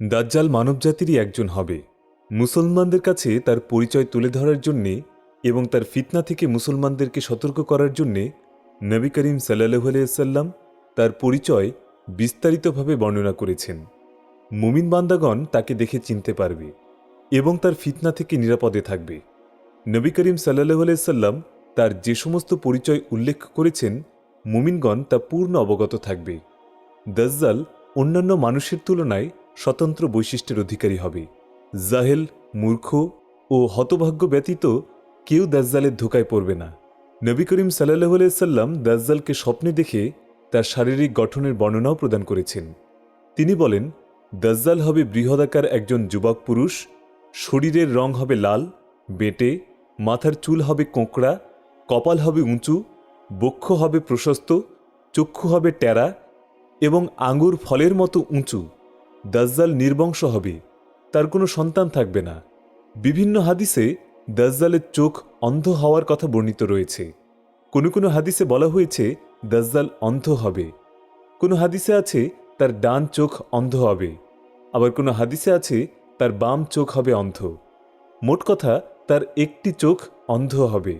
দাজ্জাল মানবজাতিরই একজন হবে। মুসলমানদের কাছে তার পরিচয় তুলে ধরার জন্যে এবং তার ফিতনা থেকে মুসলমানদেরকে সতর্ক করার জন্যে নবী করিম সাল্লাহু আলাইসাল্লাম তার পরিচয় বিস্তারিতভাবে বর্ণনা করেছেন। মুমিন বান্দাগণ তাকে দেখে চিনতে পারবে এবং তার ফিতনা থেকে নিরাপদে থাকবে। নবী করিম সাল্লাহু আলাইসাল্লাম তার যে সমস্ত পরিচয় উল্লেখ করেছেন, মুমিনগণ তা পূর্ণ অবগত থাকবে। দাজ্জাল অন্যান্য মানুষের তুলনায় স্বতন্ত্র বৈশিষ্ট্যের অধিকারী হবে। জাহেল, মূর্খ ও হতভাগ্য ব্যতীত কেউ দাজ্জালের ধোকায় পড়বে না। নবী করিম সাল্লাহ সাল্লাম দাজ্জালকে স্বপ্নে দেখে তার শারীরিক গঠনের বর্ণনাও প্রদান করেছেন। তিনি বলেন, দাজ্জাল হবে বৃহদাকার একজন যুবক পুরুষ, শরীরের রং হবে লাল, বেটে, মাথার চুল হবে কোঁকড়া, কপাল হবে উঁচু, বক্ষ হবে প্রশস্ত, চক্ষু হবে টেরা এবং আঙুর ফলের মতো উঁচু। দাজ্জাল নির্বংশ হবে, তার কোনো সন্তান থাকবে না। বিভিন্ন হাদিসে দাজ্জালের চোখ অন্ধ হওয়ার কথা বর্ণিত রয়েছে। কোনো কোনো হাদিসে বলা হয়েছে, দাজ্জাল অন্ধ হবে। কোনো হাদিসে আছে, তার ডান চোখ অন্ধ হবে। আবার কোনো হাদিসে আছে, তার বাম চোখ হবে অন্ধ। মোট কথা, তার একটি চোখ অন্ধ হবে।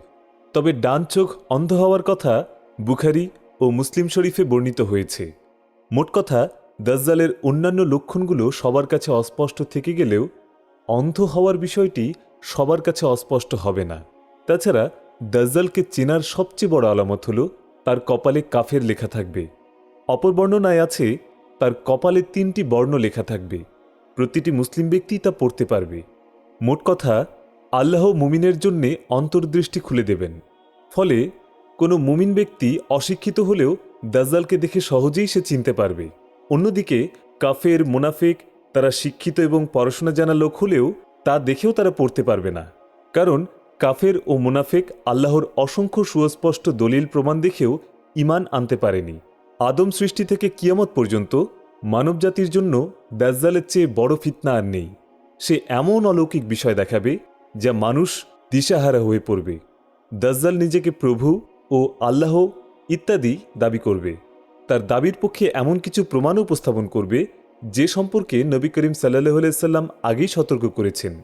তবে ডান চোখ অন্ধ হওয়ার কথা বুখারি ও মুসলিম শরীফে বর্ণিত হয়েছে। মোট কথা দাজ্জালের অন্যান্য লক্ষণগুলো সবার কাছে অস্পষ্ট থেকে গেলেও অন্ধ হওয়ার বিষয়টি সবার কাছে অস্পষ্ট হবে না। তাছাড়া দাজ্জালকে চেনার সবচেয়ে বড় আলামত হল তার কপালে কাফের লেখা থাকবে। অপর বর্ণনায় আছে, তার কপালে তিনটি বর্ণ লেখা থাকবে। প্রতিটি মুসলিম ব্যক্তি তা পড়তে পারবে। মোট কথা, আল্লাহ মুমিনের জন্যে অন্তর্দৃষ্টি খুলে দেবেন। ফলে কোনো মুমিন ব্যক্তি অশিক্ষিত হলেও দাজ্জালকে দেখে সহজেই সে চিনতে পারবে। অন্যদিকে, কাফের মুনাফেক, তারা শিক্ষিত এবং পড়াশোনা জানা লোক হলেও তা দেখেও তারা পড়তে পারবে না। কারণ, কাফের ও মুনাফেক আল্লাহর অসংখ্য সুস্পষ্ট দলিল প্রমাণ দেখেও ইমান আনতে পারেনি। আদম সৃষ্টি থেকে কিয়ামত পর্যন্ত মানবজাতির জন্য দাজ্জালের চেয়ে বড় ফিতনা আর নেই। সে এমন অলৌকিক বিষয় দেখাবে যা মানুষ দিশাহারা হয়ে পড়বে। দাজ্জাল নিজেকে প্রভু ও আল্লাহ ইত্যাদি দাবি করবে। তার দাবির পক্ষে এমন কিছু প্রমাণ উপস্থাপন করবে যে সম্পর্কে নবী করিম সাল্লাহ সাল্লাম আগেই সতর্ক করেছেন।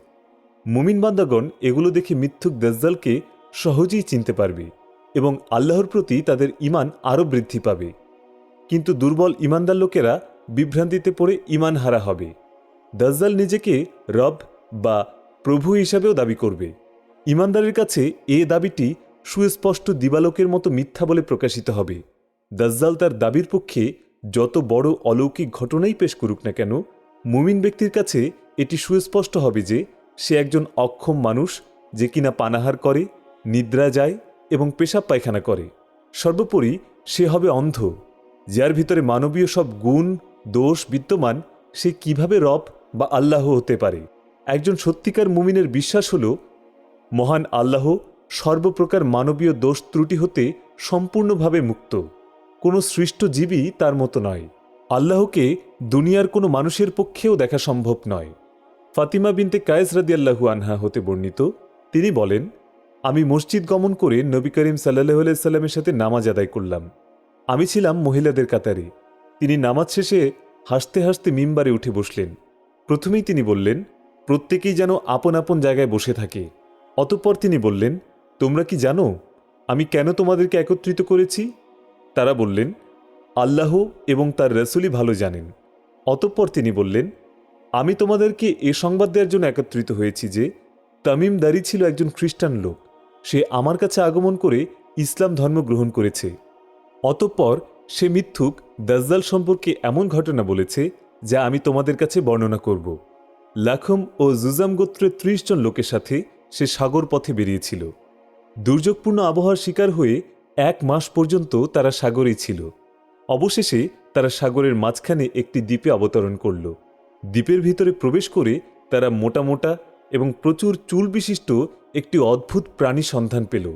মুমিন বান্দাগণ এগুলো দেখে মিথ্যুক দাজ্জালকে সহজেই চিনতে পারবে এবং আল্লাহর প্রতি তাদের ইমান আরও বৃদ্ধি পাবে। কিন্তু দুর্বল ইমানদার লোকেরা বিভ্রান্তিতে পড়ে ইমান হারা হবে। দাজ্জাল নিজেকে রব বা প্রভু হিসাবেও দাবি করবে। ইমানদারের কাছে এ দাবিটি সুস্পষ্ট দিবালোকের মতো মিথ্যা বলে প্রকাশিত হবে। দাজ্জাল তার দাবির পক্ষে যত বড় অলৌকিক ঘটনাই পেশ করুক না কেন, মুমিন ব্যক্তির কাছে এটি সুস্পষ্ট হবে যে সে একজন অক্ষম মানুষ যে কিনা পানাহার করে, নিদ্রা যায় এবং পেশাব পায়খানা করে। সর্বোপরি সে হবে অন্ধ, যার ভিতরে মানবীয় সব গুণ, দোষ বিদ্যমান সে কীভাবে রব বা আল্লাহ হতে পারে? একজন সত্যিকার মুমিনের বিশ্বাস হল, মহান আল্লাহ সর্বপ্রকার মানবীয় দোষ ত্রুটি হতে সম্পূর্ণভাবে মুক্ত। কোনো সৃষ্ট জীবই তার মতো নয়। আল্লাহকে দুনিয়ার কোনো মানুষের পক্ষেও দেখা সম্ভব নয়। ফাতিমা বিনতে কায়েস রাদিয়াল্লাহু আনহা হতে বর্ণিত, তিনি বলেন, আমি মসজিদ গমন করে নবী করিম সাল্লাহ সাল্লামের সাথে নামাজ আদায় করলাম। আমি ছিলাম মহিলাদের কাতারে। তিনি নামাজ শেষে হাসতে হাসতে মিম্বারে উঠে বসলেন। প্রথমেই তিনি বললেন, প্রত্যেকেই যেন আপন আপন জায়গায় বসে থাকে। অতঃপর তিনি বললেন, তোমরা কি জানো, আমি কেন তোমাদেরকে একত্রিত করেছি? তারা বললেন, আল্লাহ এবং তার রসুলই ভালো জানেন। অতঃপর তিনি বললেন, আমি তোমাদেরকে এ সংবাদ দেওয়ার জন্য একত্রিত হয়েছি যে, তামিম দারি ছিল একজন খ্রিস্টান লোক। সে আমার কাছে আগমন করে ইসলাম ধর্ম গ্রহণ করেছে। অতঃপর সে মিথ্যুক দাজ্জাল সম্পর্কে এমন ঘটনা বলেছে, যা আমি তোমাদের কাছে বর্ণনা করব। লাখম ও জুজাম গোত্রের ত্রিশ জন লোকের সাথে সে সাগর পথে বেরিয়েছিল। দুর্যোগপূর্ণ আবহাওয়ার শিকার হয়ে এক মাস পর্যন্ত তারা সাগরেই ছিল। অবশেষে তারা সাগরের মাঝখানে একটি দ্বীপে অবতরণ করল। দ্বীপের ভিতরে প্রবেশ করে তারা মোটা মোটা এবং প্রচুর চুল বিশিষ্ট একটি অদ্ভুত প্রাণী সন্ধান পেল।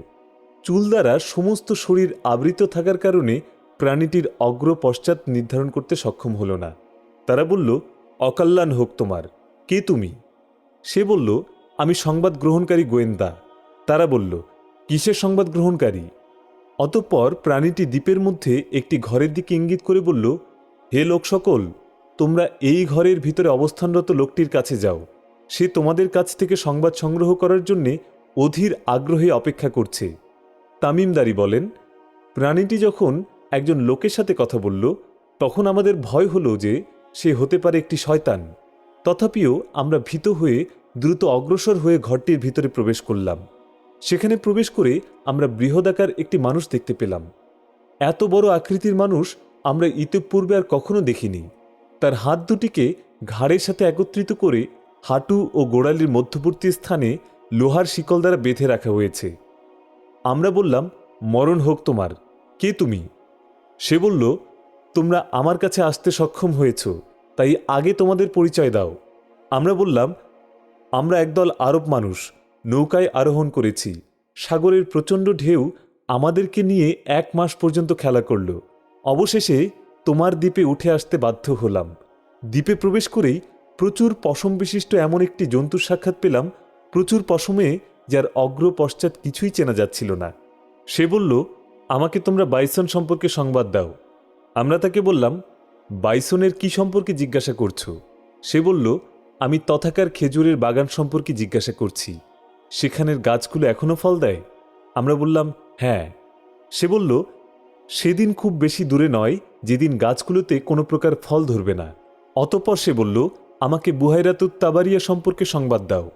চুল দ্বারা সমস্ত শরীর আবৃত থাকার কারণে প্রাণীটির অগ্র পশ্চাৎ নির্ধারণ করতে সক্ষম হল না। তারা বলল, অকল্যাণ হোক তোমার, কে তুমি? সে বলল, আমি সংবাদ গ্রহণকারী গোয়েন্দা। তারা বলল, কিসের সংবাদ গ্রহণকারী? অতঃপর প্রাণীটি দ্বীপের মধ্যে একটি ঘরের দিকে ইঙ্গিত করে বলল, হে লোক সকল, তোমরা এই ঘরের ভিতরে অবস্থানরত লোকটির কাছে যাও। সে তোমাদের কাছ থেকে সংবাদ সংগ্রহ করার জন্যে অধীর আগ্রহে অপেক্ষা করছে। তামিমদারি বলেন, প্রাণীটি যখন একজন লোকের সাথে কথা বলল, তখন আমাদের ভয় হলো যে সে হতে পারে একটি শয়তান। তথাপিও আমরা ভীত হয়ে দ্রুত অগ্রসর হয়ে ঘরটির ভিতরে প্রবেশ করলাম। সেখানে প্রবেশ করে আমরা বৃহদাকার একটি মানুষ দেখতে পেলাম। এত বড় আকৃতির মানুষ আমরা ইতিপূর্বে আর কখনো দেখিনি। তার হাত দুটিকে ঘাড়ের সাথে একত্রিত করে হাঁটু ও গোড়ালির মধ্যবর্তী স্থানে লোহার শিকল দ্বারা বেঁধে রাখা হয়েছে। আমরা বললাম, মরণ হোক তোমার। কে তুমি? সে বলল, তোমরা আমার কাছে আসতে সক্ষম হয়েছ, তাই আগে তোমাদের পরিচয় দাও। আমরা বললাম, আমরা একদল আরব মানুষ নৌকায় আরোহণ করেছি। সাগরের প্রচণ্ড ঢেউ আমাদেরকে নিয়ে এক মাস পর্যন্ত খেলা করল। অবশেষে তোমার দ্বীপে উঠে আসতে বাধ্য হলাম। দ্বীপে প্রবেশ করেই প্রচুর পশম বিশিষ্ট এমন একটি জন্তুর সাক্ষাৎ পেলাম, প্রচুর পশমে যার অগ্র পশ্চাৎ কিছুই চেনা যাচ্ছিল না। সে বলল, আমাকে তোমরা বাইসন সম্পর্কে সংবাদ দাও। আমরা তাকে বললাম, বাইসনের কি সম্পর্কে জিজ্ঞাসা করছ? সে বলল, আমি তথাকার খেজুরের বাগান সম্পর্কে জিজ্ঞাসা করছি। সেখানের গাছগুলো এখনও ফল দেয়? আমরা বললাম হ্যাঁ। সে বলল, সেদিন খুব বেশি দূরে নয়, যেদিন গাছগুলোতে কোনো প্রকার ফল ধরবে না। অতপর সে বলল, আমাকে বুহাইরাতুত তাবারিয়া সম্পর্কে সংবাদ দাও।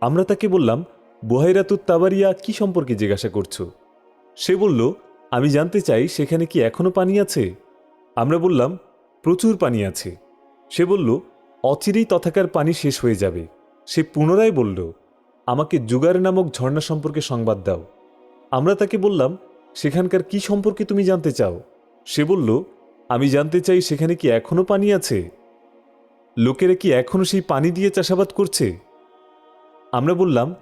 আমরা তাকে বললাম, বুহাইরাতুত তাবারিয়া কি সম্পর্কে জিজ্ঞাসা করছ? সে বলল, আমি জানতে চাই, সেখানে কি এখনও পানি আছে? আমরা বললাম, প্রচুর পানি আছে। সে বলল, অচিরেই তথাকার পানি শেষ হয়ে যাবে। সে পুনরায় বলল আমাকে জুগার নামক ঝর্ণা সম্পর্কে সংবাদ দাও। আমরা তাকে বললাম, সেখানকার কি সম্পর্কে তুমি জানতে চাও? সে বলল, আমি জানতে চাই সেখানে কি এখনও পানি আছে? লোকেরা কি এখনও সেই পানি দিয়ে চাষাবাদ করছে? আমরা বললাম,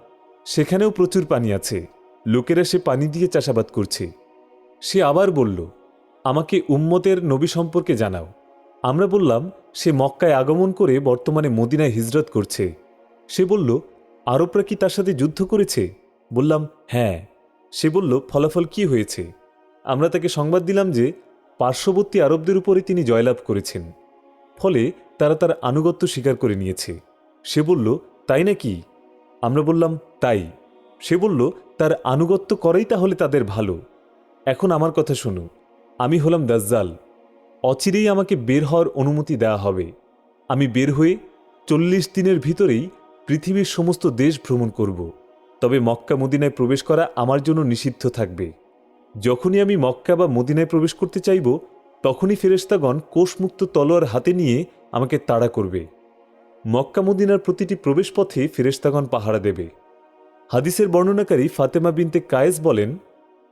সেখানেও প্রচুর পানি আছে। লোকেরা সে পানি দিয়ে চাষাবাদ করছে। সে আবার বলল, আমাকে উম্মতের নবী সম্পর্কে জানাও। আমরা বললাম, সে মক্কায় আগমন করে বর্তমানে মদিনায় হিজরত করছে। সে বলল আরবরা কি তার সাথে যুদ্ধ করেছে? বললাম হ্যাঁ। সে বলল, ফলাফল কি হয়েছে? আমরা তাকে সংবাদ দিলাম যে, পার্শ্ববর্তী আরবদের উপরে তিনি জয়লাভ করেছেন। ফলে তারা তার আনুগত্য স্বীকার করে নিয়েছে। সে বলল, তাই নাকি? আমরা বললাম, তাই। সে বলল, তার আনুগত্য করাই তাহলে তাদের ভালো। এখন আমার কথা শুনো। আমি হলাম দাজ্জাল। অচিরেই আমাকে বের হওয়ার অনুমতি দেওয়া হবে। আমি বের হয়ে চল্লিশ দিনের ভিতরেই পৃথিবীর সমস্ত দেশ ভ্রমণ করব, তবে মক্কা মদিনায় প্রবেশ করা আমার জন্য নিষিদ্ধ থাকবে। যখনই আমি মক্কা বা মদিনায় প্রবেশ করতে চাইব, তখনই ফেরেস্তাগণ কোষমুক্ত তলোয়ার হাতে নিয়ে আমাকে তাড়া করবে। মক্কা মদিনার প্রতিটি প্রবেশপথে ফেরেস্তাগণ পাহারা দেবে। হাদিসের বর্ণনাকারী ফাতেমা বিনতে কায়েস বলেন,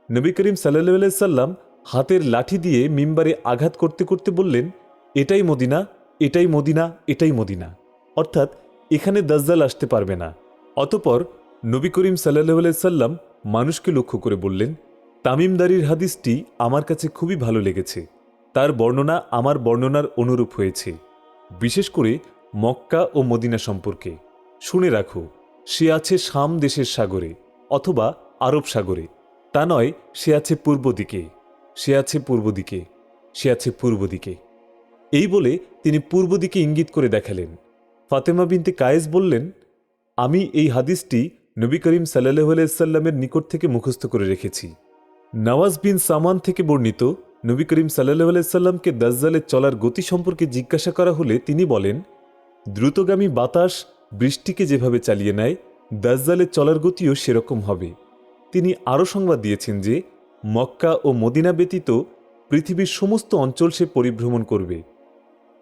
নবী করিম সাল্লাহ সাল্লাম হাতের লাঠি দিয়ে মিম্বারে আঘাত করতে করতে বললেন, এটাই মদিনা এটাই মদিনা এটাই মদিনা অর্থাৎ এখানে দাজ্জাল আসতে পারবে না। অতপর নবী করিম সাল্লাহ সাল্লাম মানুষকে লক্ষ্য করে বললেন, তামিমদারির হাদিসটি আমার কাছে খুবই ভালো লেগেছে। তার বর্ণনা আমার বর্ণনার অনুরূপ হয়েছে। বিশেষ করে মক্কা ও মদিনা সম্পর্কে। শুনে রাখো, সে আছে শাম দেশের সাগরে অথবা আরব সাগরে। তা নয়, সে আছে পূর্ব দিকে। সে আছে পূর্ব দিকে। সে আছে পূর্ব দিকে। এই বলে তিনি পূর্ব দিকে ইঙ্গিত করে দেখালেন। ফাতেমা বিনতে কায়েস বললেন, আমি এই হাদিসটি নবী করিম সাল্লাহ সাল্লামের নিকট থেকে মুখস্থ করে রেখেছি। নওয়াজ বিন সামান থেকে বর্ণিত নবী করিম সাল্লাহ সাল্লামকে দাজ্জালের চলার গতি সম্পর্কে জিজ্ঞাসা করা হলে তিনি বলেন, দ্রুতগামী বাতাস বৃষ্টিকে যেভাবে চালিয়ে নেয়, দাজ্জালের চলার গতিও সেরকম হবে। তিনি আরও সংবাদ দিয়েছেন যে, মক্কা ও মদিনা ব্যতীত পৃথিবীর সমস্ত অঞ্চল সে পরিভ্রমণ করবে।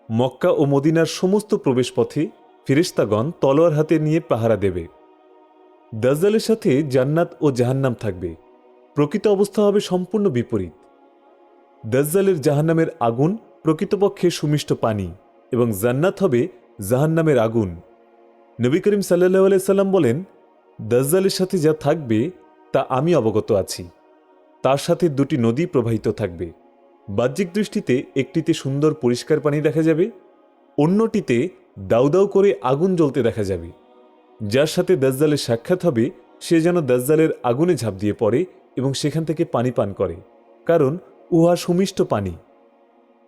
মক্কা ও মদিনার সমস্ত প্রবেশপথে ফিরিস্তাগণ তলোয়ার হাতে নিয়ে পাহারা দেবে। দাজ্জালের সাথে জান্নাত ও জাহান্নাম থাকবে। প্রকৃত অবস্থা হবে সম্পূর্ণ বিপরীত। দাজ্জালের জাহান্নামের আগুন প্রকৃতপক্ষে সুমিষ্ট পানি এবং জান্নাত হবে জাহান্নামের আগুন। নবী করিম সাল্লাহ সাল্লাম বলেন, দাজ্জালের সাথে যা থাকবে, তা আমি অবগত আছি। তার সাথে দুটি নদী প্রবাহিত থাকবে। বাহ্যিক দৃষ্টিতে একটিতে সুন্দর পরিষ্কার পানি দেখা যাবে, অন্যটিতে দাউ দাউ করে আগুন জ্বলতে দেখা যাবে। যার সাথে দাজ্জালের সাক্ষাৎ হবে, সে যেন দাজ্জালের আগুনে ঝাঁপ দিয়ে পড়ে এবং সেখান থেকে পানি পান করে, কারণ উহা সুমিষ্ট পানি।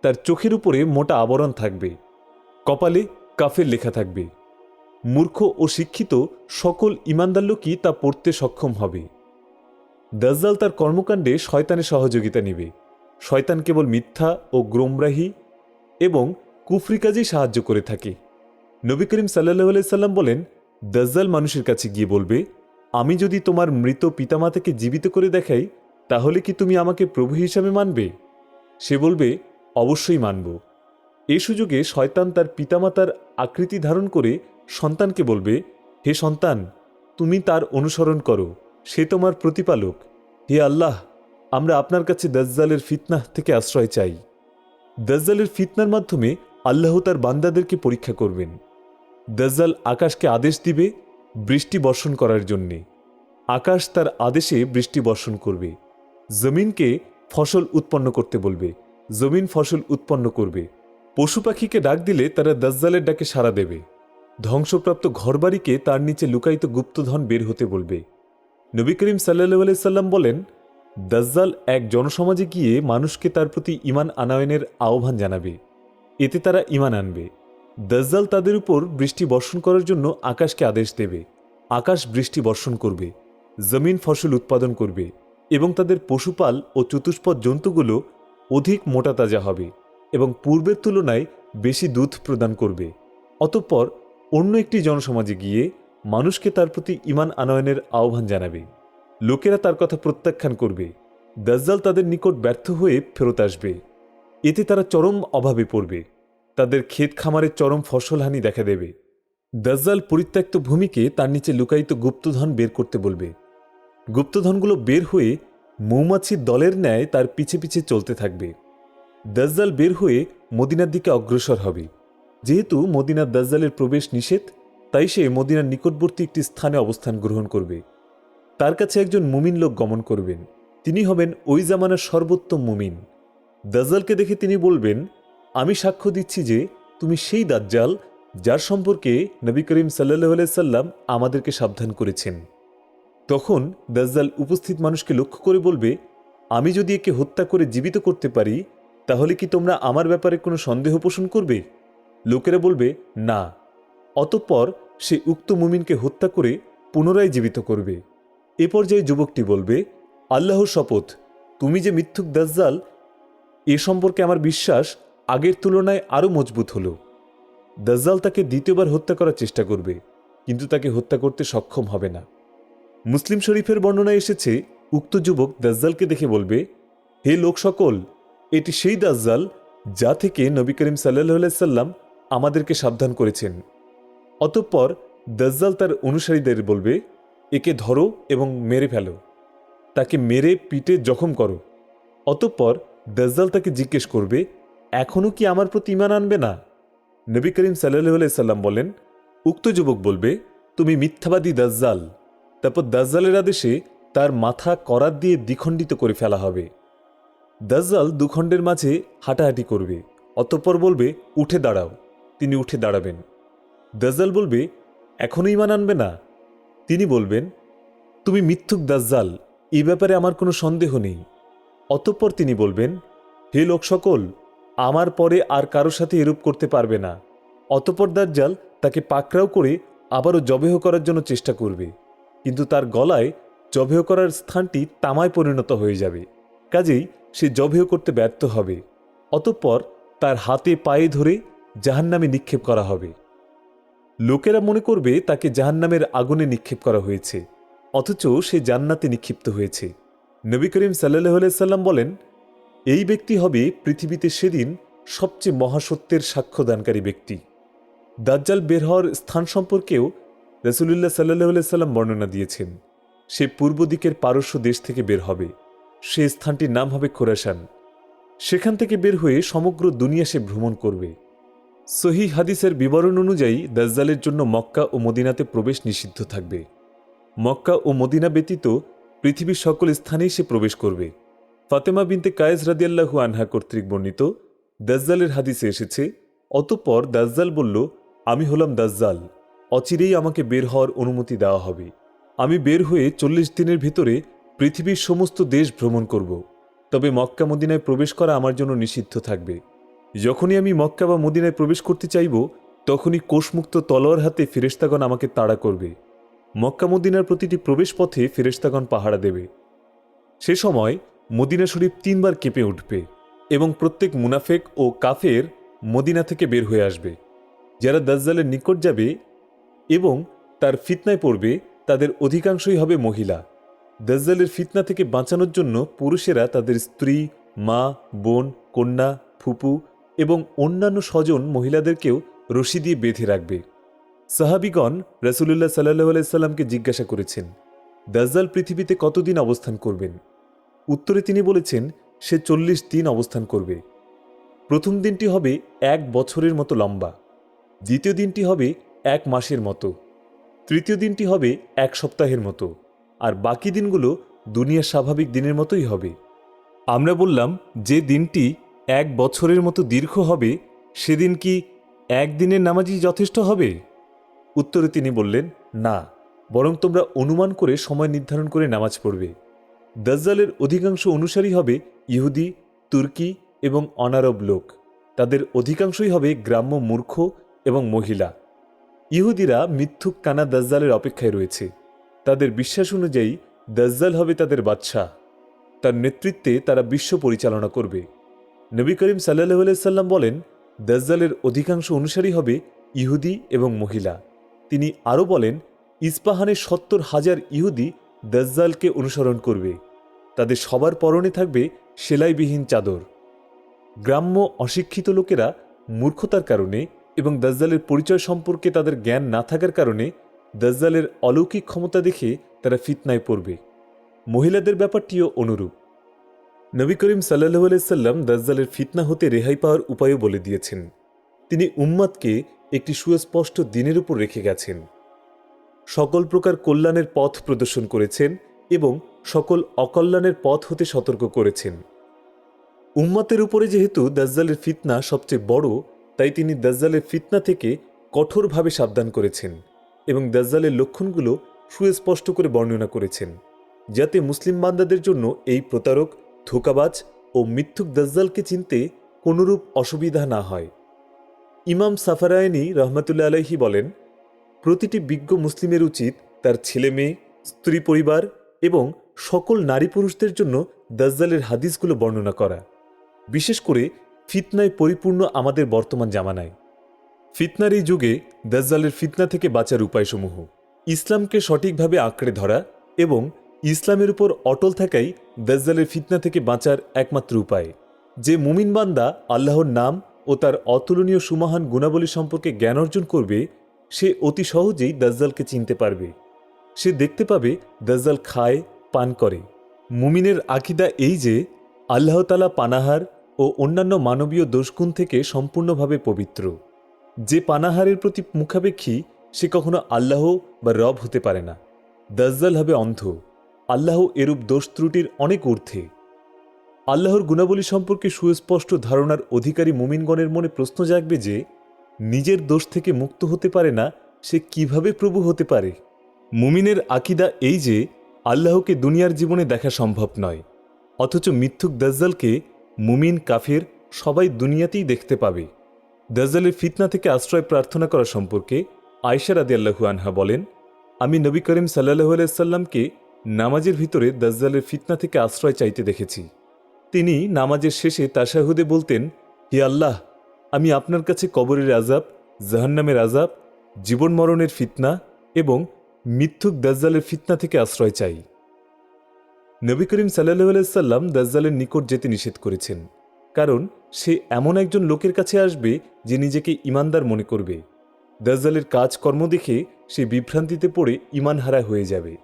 তার চোখের উপরে মোটা আবরণ থাকবে, কপালে কাফের লেখা থাকবে। মূর্খ ও শিক্ষিত সকল ইমানদার লোকই তা পড়তে সক্ষম হবে। দাজ্জাল তার কর্মকাণ্ডে শয়তানের সহযোগিতা নেবে। শয়তান কেবল মিথ্যা ও গ্রোমরাহি এবং কুফরি কাজেই সাহায্য করে থাকে। নবী করিম সাল্লাহ সাল্লাম বলেন, দাজ্জাল মানুষের কাছে গিয়ে বলবে, আমি যদি তোমার মৃত পিতামাতাকে জীবিত করে দেখাই, তাহলে কি তুমি আমাকে প্রভু হিসাবে মানবে সে বলবে, অবশ্যই মানব। এ সুযোগে শয়তান তার পিতামাতার আকৃতি ধারণ করে সন্তানকে বলবে, হে সন্তান, তুমি তার অনুসরণ করো, সে তোমার প্রতিপালক। হে আল্লাহ, আমরা আপনার কাছে দজ্জালের ফিতনাহ থেকে আশ্রয় চাই। দাজ্জালের ফিতনার মাধ্যমে আল্লাহ তার বান্দাদেরকে পরীক্ষা করবেন। দাজ্জাল আকাশকে আদেশ দিবে বৃষ্টি বর্ষণ করার জন্যে। আকাশ তার আদেশে বৃষ্টি বর্ষণ করবে। জমিনকে ফসল উৎপন্ন করতে বলবে। জমিন ফসল উৎপন্ন করবে। পশু পাখিকে ডাক দিলে তারা দাজ্জালের ডাকে সাড়া দেবে। ধ্বংসপ্রাপ্ত ঘরবাড়িকে তার নিচে লুকায়িত গুপ্তধন বের হতে বলবে। নবী করিম সাল্লাহ সাল্লাম বলেন, দাজ্জাল এক জনসমাজে গিয়ে মানুষকে তার প্রতি ইমান আনায়নের আহ্বান জানাবে। এতে তারা ইমান আনবে। দাজ্জাল তাদের উপর বৃষ্টি বর্ষণ করার জন্য আকাশকে আদেশ দেবে। আকাশ বৃষ্টি বর্ষণ করবে, জমিন ফসল উৎপাদন করবে এবং তাদের পশুপাল ও চতুষ্পদ জন্তুগুলো অধিক মোটা তাজা হবে এবং পূর্বের তুলনায় বেশি দুধ প্রদান করবে। অতঃপর অন্য একটি জনসমাজে গিয়ে মানুষকে তার প্রতি ইমান আনয়নের আহ্বান জানাবে। লোকেরা তার কথা প্রত্যাখ্যান করবে। দাজ্জাল তাদের নিকট ব্যর্থ হয়ে ফেরত আসবে। এতে তারা চরম অভাবে পড়বে। তাদের ক্ষেত খামারের চরম ফসলহানি দেখা দেবে। দাজ্জাল পরিত্যক্ত ভূমিকে তার নিচে লুকায়িত গুপ্তধন বের করতে বলবে। গুপ্তধনগুলো বের হয়ে মৌমাছির দলের ন্যায় তার পিছে পিছে চলতে থাকবে। দাজ্জাল বের হয়ে মদিনার দিকে অগ্রসর হবে। যেহেতু মদিনার দাজ্জালের প্রবেশ নিষেধ, তাই সে মদিনার নিকটবর্তী একটি স্থানে অবস্থান গ্রহণ করবে। তার কাছে একজন মুমিন লোক গমন করবেন। তিনি হবেন ওই জামানার সর্বোত্তম মুমিন। দাজ্জালকে দেখে তিনি বলবেন আমি সাক্ষ্য দিচ্ছি যে তুমি সেই দাজ্জাল যার সম্পর্কে নবী করিম সাল্লাহ সাল্লাম আমাদেরকে সাবধান করেছেন। তখন দাজ্জাল উপস্থিত মানুষকে লক্ষ্য করে বলবে, আমি যদি একে হত্যা করে জীবিত করতে পারি, তাহলে কি তোমরা আমার ব্যাপারে কোনো সন্দেহ পোষণ করবে? লোকেরা বলবে, না। অতঃপর সে উক্ত মুমিনকে হত্যা করে পুনরায় জীবিত করবে। এ পর্যায়ে যুবকটি বলবে, আল্লাহর শপথ, তুমি যে মিথ্যুক দাজ্জাল, এ সম্পর্কে আমার বিশ্বাস আগের তুলনায় আরও মজবুত হল। দাজ্জাল তাকে দ্বিতীয়বার হত্যা করার চেষ্টা করবে, কিন্তু তাকে হত্যা করতে সক্ষম হবে না। মুসলিম শরীফের বর্ণনায় এসেছে, উক্ত যুবক দাজ্জালকে দেখে বলবে, হে লোক সকল, এটি সেই দাজ্জাল যা থেকে নবী করিম সাল্লাহ সাল্লাম আমাদেরকে সাবধান করেছেন। অতঃপর দাজ্জাল তার অনুসারীদের বলবে, একে ধরো এবং মেরে ফেলো। তাকে মেরে পিটে জখম করো। অতঃপর দাজ্জাল তাকে জিজ্ঞেস করবে এখনও কি আমার প্রতি ইমান আনবে না? নবী করিম সাল্লাহ সাল্লাম বলেন, উক্ত যুবক বলবে, তুমি মিথ্যাবাদী দাজ্জাল। তারপর দাজ্জালের আদেশে তার মাথা করাত দিয়ে দ্বিখণ্ডিত করে ফেলা হবে। দাজ্জাল দুখণ্ডের মাঝে হাঁটাহাঁটি করবে, অতঃপর বলবে, উঠে দাঁড়াও। তিনি উঠে দাঁড়াবেন। দাজ্জাল বলবে এখনও ইমান আনবে না? তিনি বলবেন, তুমি মিথ্যুক দাজ্জাল এ ব্যাপারে আমার কোনো সন্দেহ নেই। অতঃপর তিনি বলবেন, হে লোক সকল আমার পরে আর কারোর সাথে এরূপ করতে পারবে না। অতঃপর দাজ্জাল তাকে পাকড়াও করে আবারও জবেহ করার জন্য চেষ্টা করবে। কিন্তু তার গলায় জবেহ করার স্থানটি তামায় পরিণত হয়ে যাবে। কাজেই সে জবেহ করতে ব্যর্থ হবে। অতঃপর তার হাতে পায়ে ধরে জাহান্নামে নিক্ষেপ করা হবে। লোকেরা মনে করবে তাকে জাহান্নামের আগুনে নিক্ষেপ করা হয়েছে। অথচ সে জান্নাতে নিক্ষিপ্ত হয়েছে। নবী করিম সাল্লাহ সাল্লাম বলেন এই ব্যক্তি হবে পৃথিবীতে সেদিন সবচেয়ে মহাসত্যের সাক্ষ্যদানকারী ব্যক্তি। দাজ্জাল বের হওয়ার স্থান সম্পর্কেও রসুলুল্লাহ সাল্লাহ সাল্লাম বর্ণনা দিয়েছেন। সে পূর্ব দিকের পারস্য দেশ থেকে বের হবে। সে স্থানটির নাম হবে খোরাসান। সেখান থেকে বের হয়ে সমগ্র দুনিয়া সে ভ্রমণ করবে। সহি হাদিসের বিবরণ অনুযায়ী দাজ্জালের জন্য মক্কা ও মদিনাতে প্রবেশ নিষিদ্ধ থাকবে। মক্কা ও মদিনা ব্যতীত পৃথিবীর সকল স্থানেই সে প্রবেশ করবে। ফাতেমা বিনতে কায়েজ রাদিয়াল্লাহু আনহা কর্তৃক বর্ণিত, দাজ্জালের হাদিসে এসেছে, অতঃপর দাজ্জাল বলল, আমি হলাম দাজ্জাল, অচিরেই আমাকে বের হওয়ার অনুমতি দেওয়া হবে। আমি বের হয়ে চল্লিশ দিনের ভিতরে পৃথিবীর সমস্ত দেশ ভ্রমণ করব, তবে মক্কা মদিনায় প্রবেশ করা আমার জন্য নিষিদ্ধ থাকবে। যখনই আমি মক্কা বা মদিনায় প্রবেশ করতে চাইব, তখনই কোষমুক্ত তলোয়ার হাতে ফেরেশতাগণ আমাকে তাড়া করবে। মক্কা মদিনার প্রতিটি প্রবেশ পথে ফেরেশতাগণ পাহারা দেবে। সে সময় মদিনা শরীফ তিনবার কেঁপে উঠবে এবং প্রত্যেক মুনাফেক ও কাফের মদিনা থেকে বের হয়ে আসবে। যারা দাজ্জালের নিকট যাবে এবং তার ফিতনায় পড়বে, তাদের অধিকাংশই হবে মহিলা। দাজ্জালের ফিতনা থেকে বাঁচানোর জন্য পুরুষেরা তাদের স্ত্রী, মা, বোন, কন্যা, ফুপু এবং অন্যান্য স্বজন মহিলাদেরকেও রশি দিয়ে বেঁধে রাখবে। সাহাবিগণ রসুল্লাহ সাল্লাহ আলাইসাল্লামকে জিজ্ঞাসা করেছেন, দাজ্জাল পৃথিবীতে কতদিন অবস্থান করবেন? উত্তরে তিনি বলেছেন, সে চল্লিশ দিন অবস্থান করবে। প্রথম দিনটি হবে এক বছরের মতো লম্বা। দ্বিতীয় দিনটি হবে এক মাসের মতো। তৃতীয় দিনটি হবে এক সপ্তাহের মতো। আর বাকি দিনগুলো দুনিয়ার স্বাভাবিক দিনের মতোই হবে। আমরা বললাম, যে দিনটি এক বছরের মতো দীর্ঘ হবে, সেদিন কি একদিনের নামাজই যথেষ্ট হবে? উত্তরে তিনি বললেন, না, বরং তোমরা অনুমান করে সময় নির্ধারণ করে নামাজ পড়বে। দাজ্জালের অধিকাংশ অনুসারী হবে ইহুদি, তুর্কি এবং অনারব লোক। তাদের অধিকাংশই হবে গ্রাম্য মূর্খ এবং মহিলা। ইহুদিরা মিথ্যুক কানা দাজ্জালের অপেক্ষায় রয়েছে। তাদের বিশ্বাস অনুযায়ী দাজ্জাল হবে তাদের বাদশাহ। তার নেতৃত্বে তারা বিশ্ব পরিচালনা করবে। নবী করিম সাল্লাহ সাল্লাম বলেন, দাজ্জালের অধিকাংশ অনুসারী হবে ইহুদি এবং মহিলা। তিনি আরও বলেন, ইস্পাহানে সত্তর হাজার ইহুদি দাজ্জালকে অনুসরণ করবে। তাদের সবার পরনে থাকবে সেলাইবিহীন চাদর। গ্রাম্য অশিক্ষিত লোকেরা মূর্খতার কারণে এবং দাজ্জালের পরিচয় সম্পর্কে তাদের জ্ঞান না থাকার কারণে দাজ্জালের অলৌকিক ক্ষমতা দেখে তারা ফিতনায় পড়বে। মহিলাদের ব্যাপারটিও অনুরূপ। নবী করিম সাল্লাহ সাল্লাম দাজ্জালের ফিতনা হতে রেহাই পাওয়ার উপায়ও বলে দিয়েছেন। তিনি উম্মাদকে একটি সুস্পষ্ট দিনের উপর রেখে গেছেন। সকল প্রকার কল্যাণের পথ প্রদর্শন করেছেন এবং সকল অকল্যাণের পথ হতে সতর্ক করেছেন। উম্মাতের উপরে যেহেতু দাজ্জালের ফিতনা সবচেয়ে বড়, তাই তিনি দাজ্জালের ফিতনা থেকে কঠোরভাবে সাবধান করেছেন এবং দাজ্জালের লক্ষণগুলো সুস্পষ্ট করে বর্ণনা করেছেন, যাতে মুসলিম বান্দাদের জন্য এই প্রতারক, ধোকাবাজ ও মিথ্যুক দাজ্জালকে চিনতে কোনরূপ অসুবিধা না হয়। ইমাম সাফারায়নি রহমাতুল্লা আলাইহি বলেন, প্রতিটি বিজ্ঞ মুসলিমের উচিত তার ছেলে মেয়ে স্ত্রী পরিবার এবং সকল নারী পুরুষদের জন্য দাজ্জালের হাদিসগুলো বর্ণনা করা। বিশেষ করে ফিতনায় পরিপূর্ণ আমাদের বর্তমান জামানায়। ফিতনার এই যুগে দাজ্জালের ফিতনা থেকে বাঁচার উপায়সমূহ। ইসলামকে সঠিকভাবে আঁকড়ে ধরা এবং ইসলামের উপর অটল থাকাই দাজ্জালের ফিতনা থেকে বাঁচার একমাত্র উপায়। যে মুমিন বান্দা আল্লাহর নাম ও তার অতুলনীয় সুমহান গুণাবলী সম্পর্কে জ্ঞান অর্জন করবে, সে অতি সহজেই দাজ্জালকে চিনতে পারবে। সে দেখতে পাবে দাজ্জাল খায় পান করে। মুমিনের আকিদা এই যে, আল্লাহ তালা পানাহার ও অন্যান্য মানবীয় দোষগুণ থেকে সম্পূর্ণভাবে পবিত্র। যে পানাহারের প্রতি মুখাপেক্ষী, সে কখনো আল্লাহ বা রব হতে পারে না। দাজ্জাল হবে অন্ধ। আল্লাহ এরূপ দোষ ত্রুটির অনেক ঊর্ধ্বে। আল্লাহর গুণাবলী সম্পর্কে সুস্পষ্ট ধারণার অধিকারী মুমিনগণের মনে প্রশ্ন জাগবে যে, নিজের দোষ থেকে মুক্ত হতে পারে না, সে কীভাবে প্রভু হতে পারে? মুমিনের আকিদা এই যে আল্লাহকে দুনিয়ার জীবনে দেখা সম্ভব নয়। অথচ মিথ্যুক দাজ্জালকে মুমিন, কাফের সবাই দুনিয়াতেই দেখতে পাবে। দাজ্জালের ফিতনা থেকে আশ্রয় প্রার্থনা করা সম্পর্কে আয়সা রাদি আল্লাহু আনহা বলেন, আমি নবী করিম সাল্লাহু আলাইসাল্লামকে নামাজের ভিতরে দাজ্জালের ফিতনা থেকে আশ্রয় চাইতে দেখেছি। তিনি নামাজের শেষে তাশাহুদে বলতেন, হে আল্লাহ, আমি আপনার কাছে কবরের আজাব জাহান্নামের আজাব জীবন মরণের ফিতনা এবং মিথ্যুক দাজ্জালের ফিতনা থেকে আশ্রয় চাই। নবী করিম সাল্লাহ দাজ্জালের নিকট যেতে নিষেধ করেছেন। কারণ, সে এমন একজন লোকের কাছে আসবে যে নিজেকে ইমানদার মনে করবে। দাজ্জালের কাজকর্ম দেখে সে বিভ্রান্তিতে পড়ে ইমানহারা হয়ে যাবে।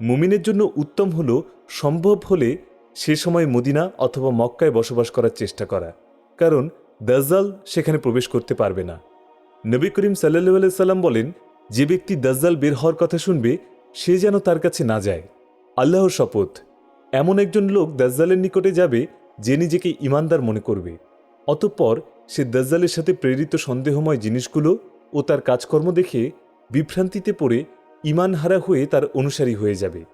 মুমিনের জন্য উত্তম হল সম্ভব হলে সে সময় মদিনা অথবা মক্কায় বসবাস করার চেষ্টা করা। কারণ, দাজ্জাল সেখানে প্রবেশ করতে পারবে না। নবী করিম সাল্লাহ সাল্লাম বলেন যে ব্যক্তি দাজ্জাল বের হওয়ার কথা শুনবে, সে যেন তার কাছে না যায়। আল্লাহর শপথ। এমন একজন লোক দাজ্জালের নিকটে যাবে, যে নিজেকে ইমানদার মনে করবে। অতঃপর সে দাজ্জালের সাথে প্রেরিত সন্দেহময় জিনিসগুলো ও তার কাজকর্ম দেখে বিভ্রান্তিতে পড়ে ইমানহারা হয়ে তার অনুসারী হয়ে যাবে।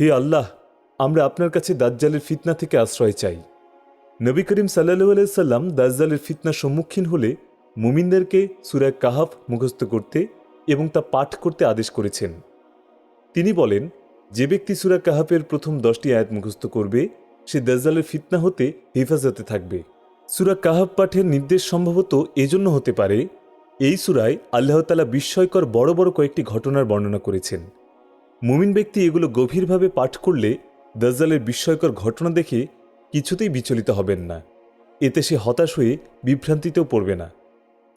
হে আল্লাহ, আমরা আপনার কাছে দাজ্জালের ফিতনা থেকে আশ্রয় চাই। নবী করিম সাল্লাহু আলাইসাল্লাম দাজ্জালের ফিতনার সম্মুখীন হলে মুমিনদেরকে সুরায় কাহাফ মুখস্থ করতে এবং তা পাঠ করতে আদেশ করেছেন। তিনি বলেন, যে ব্যক্তি সুরা কাহাফের প্রথম দশটি আয়াত মুখস্থ করবে, সে দাজ্জালের ফিতনা হতে হেফাজতে থাকবে। সুরা কাহাফ পাঠের নির্দেশ সম্ভবত এজন্য হতে পারে, এই সুরায় আল্লাহতালা বিস্ময়কর বড় বড় কয়েকটি ঘটনার বর্ণনা করেছেন। মুমিন ব্যক্তি এগুলো গভীরভাবে পাঠ করলে দাজ্জালের বিস্ময়কর ঘটনা দেখে কিছুতেই বিচলিত হবেন না। এতে সে হতাশ হয়ে বিভ্রান্তিতেও পড়বে না।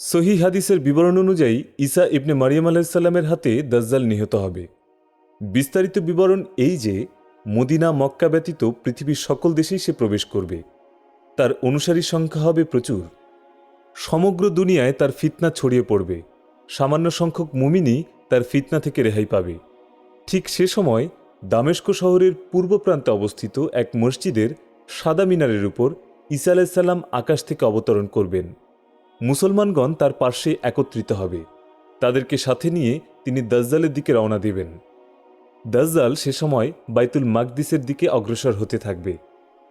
সহি হাদিসের বিবরণ অনুযায়ী ঈসা ইবনে মারিয়াম আলাহিসাল্লামের হাতে দাজ্জাল নিহত হবে। বিস্তারিত বিবরণ এই যে, মদিনা, মক্কা ব্যতীত পৃথিবীর সকল দেশেই সে প্রবেশ করবে। তার অনুসারী সংখ্যা হবে প্রচুর। সমগ্র দুনিয়ায় তার ফিতনা ছড়িয়ে পড়বে। সামান্য সংখ্যক মুমিনই তার ফিতনা থেকে রেহাই পাবে। ঠিক সে সময় দামেস্ক শহরের পূর্ব প্রান্তে অবস্থিত এক মসজিদের সাদা মিনারের উপর ঈসা আলাইসাল্লাম আকাশ থেকে অবতরণ করবেন। মুসলমানগণ তার পার্শ্বে একত্রিত হবে। তাদেরকে সাথে নিয়ে তিনি দাজ্জালের দিকে রওনা দেবেন। দাজ্জাল সে সময় বাইতুল মাকদিসের দিকে অগ্রসর হতে থাকবে।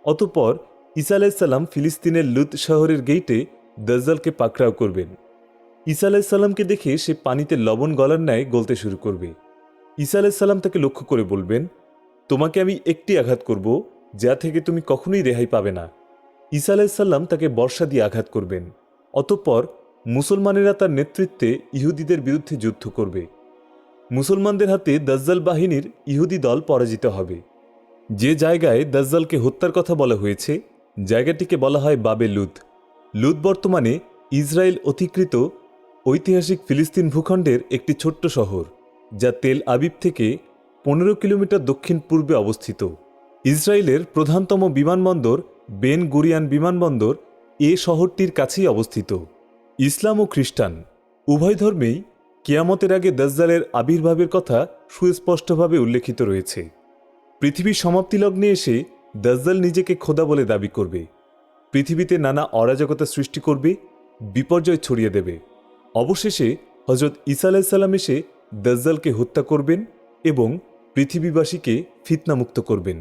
অতঃপর ঈসা আলাইসাল্লাম ফিলিস্তিনের লুত শহরের গেইটে দাজ্জালকে পাকড়াও করবেন। ঈসা আলাইসাল্লামকে দেখে সে পানিতে লবণ গলার ন্যায় গলতে শুরু করবে। ঈসা আলাইসাল্লাম তাকে লক্ষ্য করে বলবেন, তোমাকে আমি একটি আঘাত করব, যা থেকে তুমি কখনোই রেহাই পাবে না। ঈসা আলাইসাল্লাম তাকে বর্ষা দিয়ে আঘাত করবেন। অতঃপর মুসলমানেরা তার নেতৃত্বে ইহুদিদের বিরুদ্ধে যুদ্ধ করবে। মুসলমানদের হাতে দাজ্জাল বাহিনীর ইহুদি দল পরাজিত হবে। যে জায়গায় দাজ্জালকে হত্যার কথা বলা হয়েছে, জায়গাটিকে বলা হয় বাবে লুদ লুদ বর্তমানে ইসরায়েল অধিকৃত ঐতিহাসিক ফিলিস্তিন ভূখণ্ডের একটি ছোট্ট শহর, যা তেল আবিব থেকে পনেরো কিলোমিটার দক্ষিণ পূর্বে অবস্থিত। ইসরায়েলের প্রধানতম বিমানবন্দর বেন গুরিয়ান বিমানবন্দর এ শহরটির কাছেই অবস্থিত। ইসলাম ও খ্রিস্টান, উভয় ধর্মেই কিয়ামতের আগে দাজ্জালের আবির্ভাবের কথা সুস্পষ্টভাবে উল্লেখিত রয়েছে। পৃথিবীর সমাপ্তিলগ্নে এসে দাজ্জাল নিজেকে খোদা বলে দাবি করবে। পৃথিবীতে নানা অরাজকতা সৃষ্টি করবে, বিপর্যয় ছড়িয়ে দেবে। অবশেষে হজরত ঈসা আলাইসাল্লাম এসে দাজ্জালকে হত্যা করবেন এবং পৃথিবীবাসীকে ফিতনামুক্ত করবেন।